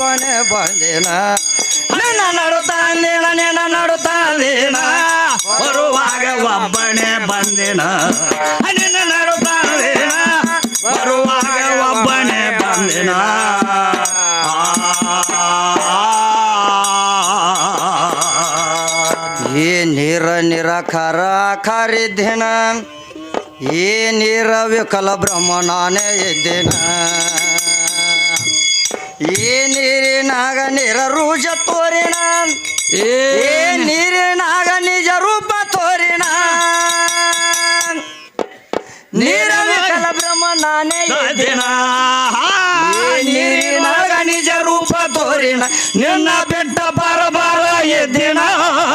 ಒಬ್ಬನೇ ಬಂದಿನ. ನಿನ್ನ ನಡುತ್ತಾಂದಿನ ನಿನ್ನ ನಡುತ್ತಾಂದಿನ ಬರುವಾಗ ಒಬ್ಬನೇ ಬಂದಿನ. ನಿನ್ನ ನಡುತ್ತಾನೇನ ಬರುವಾಗ ಒಬ್ಬನೇ ಬಂದಿನ. ಈ ನೀರ ನಿರ ಖರ ಖರಿದ್ದೇನ ಈ ನೀರ ವಿಕಲ ಬ್ರಹ್ಮ ನಾನೇ ಇದ್ದೇನ. ಈ ನೀರಿನಾಗ ತೋರಿಣ ತೋರಿನ. ಏ. ನೀರ ನೀರಿನಾಗ ನಿಜ ರೂಪ ತೋರಿನ. ನೀರ ಬ್ರಹ್ಮ ನಾನೇ ದಿನ ನೀರಿನಾಗ ನಿಜ ರೂಪ ತೋರಿನ. ನಿನ್ನ ಬೆಟ್ಟ ಬರಬಾರ ಎದ್ದಿನ.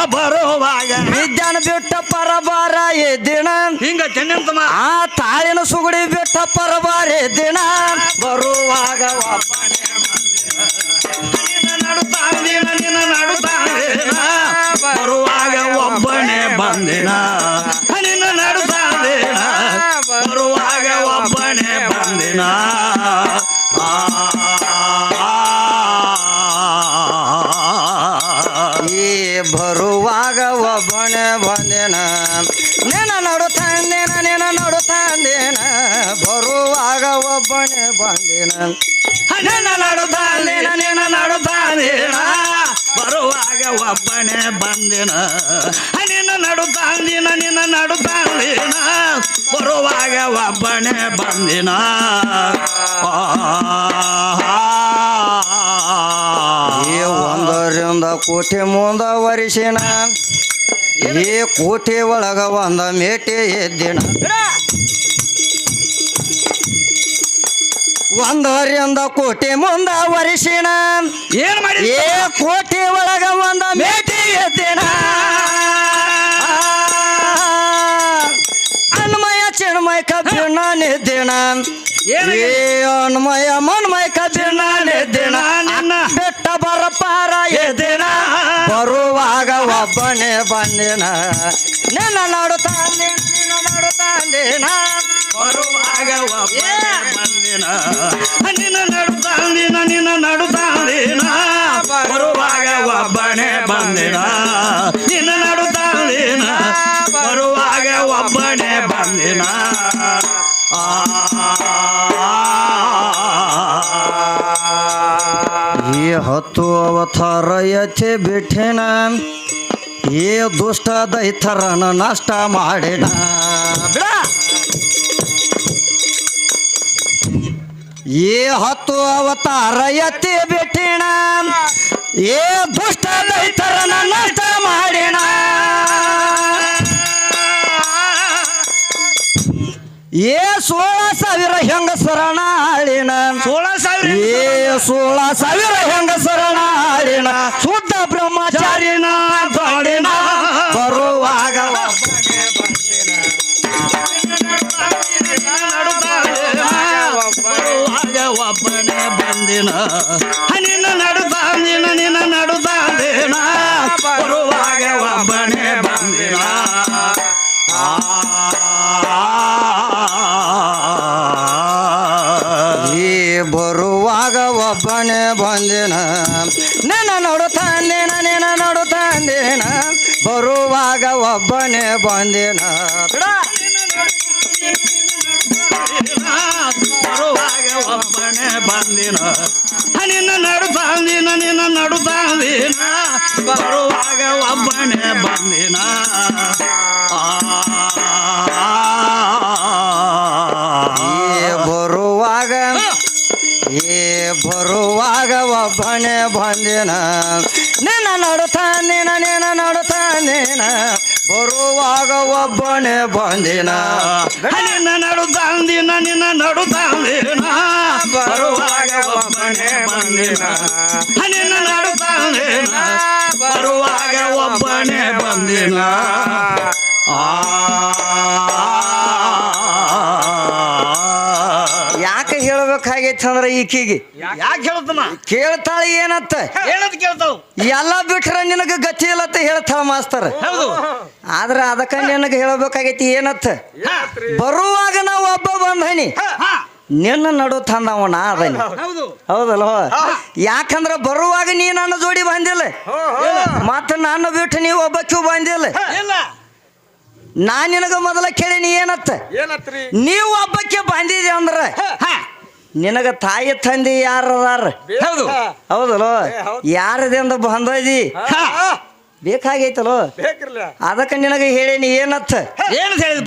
ಬರುವಾಗ. ವಿದ್ಯಾನ ಬಿಟ್ಟ ಪರಬಾರ ಎದ್ದಿನ. ಹಿಂಗ ತೆನ್ನಂತಮ್ಮ ಆ ತಾಯಿನ ಸುಗುಡಿ ಬಿಟ್ಟ ಪರಬಾರ ಎದ್ದಿನ. ಬರುವಾಗ ಒಬ್ಬನೇ. ಬಂದಿನ? ನಿನ್ನ ನಡುತ್ತಾಂದಿನ ಬರುವಾಗ ಒಬ್ಬನೇ ಬಂದಿನ? ಈ ಬರುವಾಗ ಒಬ್ಬನೇ ಬಂದಿನ? ನೆನ ನಡು ನೆನ ನಿನ್ನ ನಡು ತಂದೇನ? ಬರುವಾಗ ಒಬ್ಬನೇ ಬಂದಿನ? ನೆನ ನಡುತ್ತಾಂದಿನ ನೆನ ನಡುತ್ತಾಂದಿನ ಬರುವಾಗ ಒಬ್ಬನೇ ಬಂದಿನ. ನಿನ್ನ ತಾಂದಿನ ನಿನ್ನ ನಡು ತಾಂದಿನ ಬರುವಾಗ ಒಬ್ಬನೇ ಬಂದಿನ. ಈ ಒಂದರಿಂದ ಕೋಟಿ ಮುಂದ ವರಿಸಿನ. ಈ ಕೋಟಿ ಒಳಗ ಒಂದ ಮೇಟಿ ಎದ್ದಿನ. ಒಂದರಿಂದ ಕೋಟಿ ಮುಂದ ವರಿಸಿಣ ಏನ್ ಮಾಡಿ ಏ ಕೋಟಿ ಒಳಗ ಒಂದ ಮೇಟಿ ಎದ್ದಿನ ಅನ್ಮಯ ಚಿಣ್ಮಯ ಕಬ್ಬಿಣ ನಿದ್ದಿನ. ಏನಾಗಿದೆ? ಏ ಅನ್ಮಯ ಮನ್ಮಯ ಕಬ್ಬಿಣ ನಿನ್ನ ಬೆಟ್ಟ ಬರಪಾರ ಎದ್ದಿನ. ಬರುವಾಗ ಒಬ್ಬನೇ ಬಂದಿನ. ನಿನ್ನ ನಡುತ್ತಾಂದಿನ ನಿನ್ನ ನಡುತ್ತಾಂದಿನ ಬರುವಾಗ ಬಂದಿನ ನಿನ್ನ ನಡುತ್ತಾಂದಿನ ನಿನ್ನ ನಡುತ್ತಾಂದಿನ ಬರುವಾಗ ಒಬ್ಬನೇ ಬಂದಿನ ನಿನ್ನ ನಡುತ್ತಾಂದಿನ ಬರುವಾಗ ಒಬ್ಬನೇ ಬಂದಿನ ಈ ಹತ್ತು ಅವತಾರ ಏ ದುಷ್ಟ ದೈತರನ ನಷ್ಟ ಮಾಡಿನ ಈ ಹತ್ತು ಅವತಾರ ಎತ್ತಿ ಬಿಟ್ಟಿಣ. ಏ ದುಷ್ಟ ದೈತರನ ನಷ್ಟ ಮಾಡಿಣ. ಏ ಸೋಳ ಸಾವಿರ ಹೆಂಗ ಶರಣಾಳಿನ ಸೋಳ ಸಾವಿರ ಏ ಸೋಳ ಸಾವಿರ ಹೆಂಗ ಶರಣಾಳಿನ ಶುದ್ಧ ಬ್ರಹ್ಮಚಾರಿನ ಬಂದಿನ. ನಿನ್ನ ನಡುತ್ತಾಂದಿನ ನಿನ್ನ ನಡುತ್ತಾಂದಿನ ಬರುವಾಗ ಒಬ್ಬನೇ ಬಂದಿನ. ಈ ಬರುವಾಗ ಒಬ್ಬನೇ ಬಂದಿನ. ನಿನ್ನ ನೋಡುತ್ತಾಂದಿನ ನಿನ್ನ ನೋಡುತ್ತಾಂದಿನ ಬರುವಾಗ ಒಬ್ಬನೇ ಬಂದಿನ. ಬಂದಿನ ನಿನ್ನ ನಡುತ್ತಾಂದಿನ ನಿನ್ನ ನಡುತ್ತಾಂದಿನ ಬರುವಾಗ ಒಬ್ಬನೇ ಬಂದಿನ. ಬರುವಾಗ ಏ ಬರುವಾಗ ಒಬ್ಬನೇ ಬಂದಿನ. ನಿನ್ನ ನೋಡುತ್ತಾಂದಿನ ನಿನ್ನ ನೋಡುತ್ತಾಂದಿನ ಬರುವಾಗ ಒಬ್ಬನೇ ಬಂದಿನ. ನಿನ್ನ ನಡುತ್ತಾಂದಿನ ನಿನ್ನ ನಡುತ್ತಾಂದಿನ ಬರುವಾಗ ಒಬ್ಬನೇ ಬಂದಿನ. ನಿನ್ನ ನಡುತ್ತಾಂದಿನ ಬರುವಾಗ ಒಬ್ಬನೇ ಬಂದಿನ. ಯಾಕೆ ಹೇಳ್ಬೇಕಾಗೈತೆ ಅಂದ್ರೆ ಈಕಿಗೆ? ಯಾಕೆ ಹೇಳ್ತಮ್ಮ? ಕೇಳ್ತಾಳೆ ಏನತ್ತ? ಹೇಳದ್ ಕೇಳ್ತಾವ್ ಎಲ್ಲ ಬಿಟ್ರೆ ನಿನಗೆ ಗತಿ ಇಲ್ಲತ್ತ ಹೇಳ್ತಾಳ ಮಾಸ್ತರ್. ಹೌದು. ಆದ್ರ ಅದಕ್ಕ ನಿನಗೆ ಹೇಳ್ಬೇಕಾಗೈತಿ ಏನತ್ತ? ಬರುವಾಗ ನಾವು ಒಬ್ಬ ಬಂದನಿ. ನಿನ್ನ ನಡು ತಂದವ ನಾ ಹೌದಲ್ಲ ಹೌದಲ್ವ? ಯಾಕಂದ್ರ ಬರುವಾಗ ನೀ ನನ್ನ ಜೋಡಿ ಬಂದಿಲ್ಲ. ಮತ್ತ ನಾನು ಬಿಟ್ಟು ನೀವು ಒಬ್ಬಕ್ಕೂ ಬಂದಿಲ್ಲ. ನಾ ನಿನಗ ಮೊದಲ ಕೇಳಿ ನೀ ಏನತ್ತ? ನೀವು ಒಬ್ಬಕ್ಕೆ ಬಂದಿದೆ ಅಂದ್ರ? ನಿನಗ ತಾಯಿ ತಂದೆ ಯಾರದಾರ? ಹೌದಲ್ಲ ಹೌದು. ಹೌದಲ್ವ. ಯಾರದಿಂದ ಬಂದಿ ಬೇಕಾಗೈತಲೋ ಅದಕ್ಕೆ ನಿನಗೆ ನೀ ಏನತ್ತ?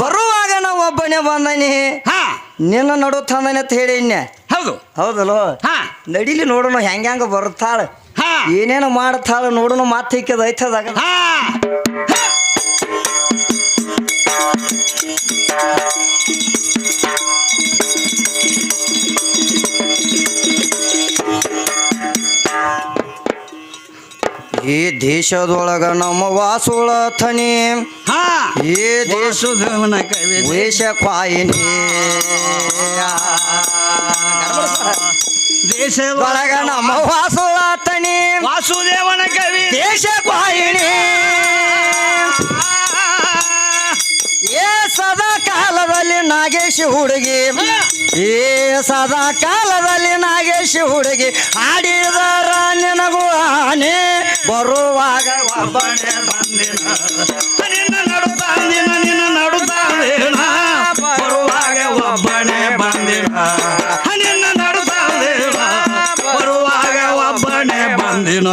ಬರುವಾಗ ನಾ ಒಬ್ಬನೇ ಬಂದನಿ. ಹಾ. ನಿನ್ನ ನಡು ತಂದನೆ ಅಂತ ಹೇಳಿನ್ಯ ಹೌದು. ಹೌದಲ್ವ ಹಾ. ನಡಿಲಿ ನೋಡೋಣ ಹೆಂಗ ಹೆಂಗ ಹಾ. ಏನೇನು ಮಾಡ್ತಾಳ ನೋಡೋಣ ಮಾತು ಹಿಕ್ಕದ ಐತದಾಗ ಹಾ. ಈ ದೇಶದೊಳಗ ನಮ್ಮ ವಾಸುಳ ಥನಿ ಹಾ. ಈ ದೇಶ ಕವಿ ವೇಷ ಕ್ವಾಯಿನಿ. ದೇಶದೊಳಗ ನಮ್ಮ ವಾಸುಳ ಥನಿ ವಾಸುದೇವನ ಕವಿ. ದೇಶ ಕ್ವಾಯಿನಿ. ಏ ಸದಾ ಕಾಲದಲ್ಲಿ ನಾಗೇಶಿ ಹುಡುಗಿ. ಏ ಸದಾ ಕಾಲದಲ್ಲಿ ನಾಗೇಶಿ ಹುಡುಗಿ. ಆಡಿದರ ಒಬ್ಬನೇ ಬಂದಿನ. ನಿನ್ನ ನಡುತ್ತಾಂದಿನ ನಿನ್ನ ನಡುತ್ತಾಂದೇನ ಬರುವಾಗ ಒಬ್ಬನೇ ಬಂದಿನ. ನಿನ್ನ ನಡುತ್ತಾಂದೇನ ಬರುವಾಗ ಒಬ್ಬನೇ ಬಂದಿನ.